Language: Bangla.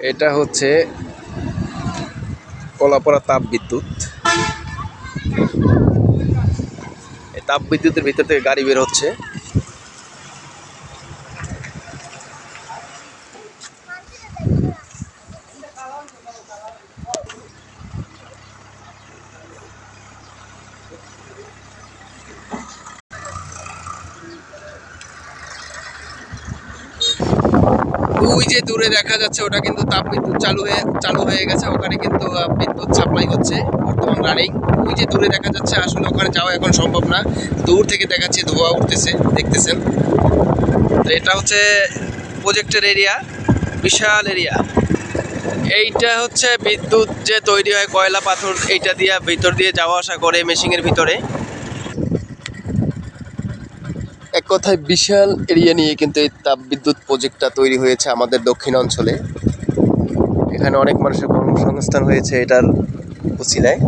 এটা হচ্ছে কলাপাড়া তাপ বিদ্যুৎ তাপ বিদ্যুতের ভিতর থেকে গাড়ি বের হচ্ছে। ওই যে দূরে দেখা যাচ্ছে, ওটা কিন্তু তাপ বিদ্যুৎ চালু হয়ে চালু হয়ে গেছে। ওখানে কিন্তু বিদ্যুৎ সাপ্লাই হচ্ছে, বর্তমান রানিং ওই যে দূরে দেখা যাচ্ছে, আসলে ওখানে যাওয়া এখন সম্ভব না। দূর থেকে দেখাচ্ছে, ধোঁয়া উঠতেছে, দেখতেছেন। তো এটা হচ্ছে প্রজেক্টের এরিয়া বিশাল এরিয়া এইটা হচ্ছে বিদ্যুৎ যে তৈরি হয়, কয়লা পাথর, এইটা দিয়ে ভিতর দিয়ে যাওয়া আসা করে মেশিনের ভিতরে। কথায় বিশাল এরিয়া নিয়ে কিন্তু এই তাপবিদ্যুৎ প্রজেক্টটা তৈরি হয়েছে আমাদের দক্ষিণ অঞ্চলে। এখানে অনেক মানুষের কর্মসংস্থান হয়েছে এটার উচিলায়।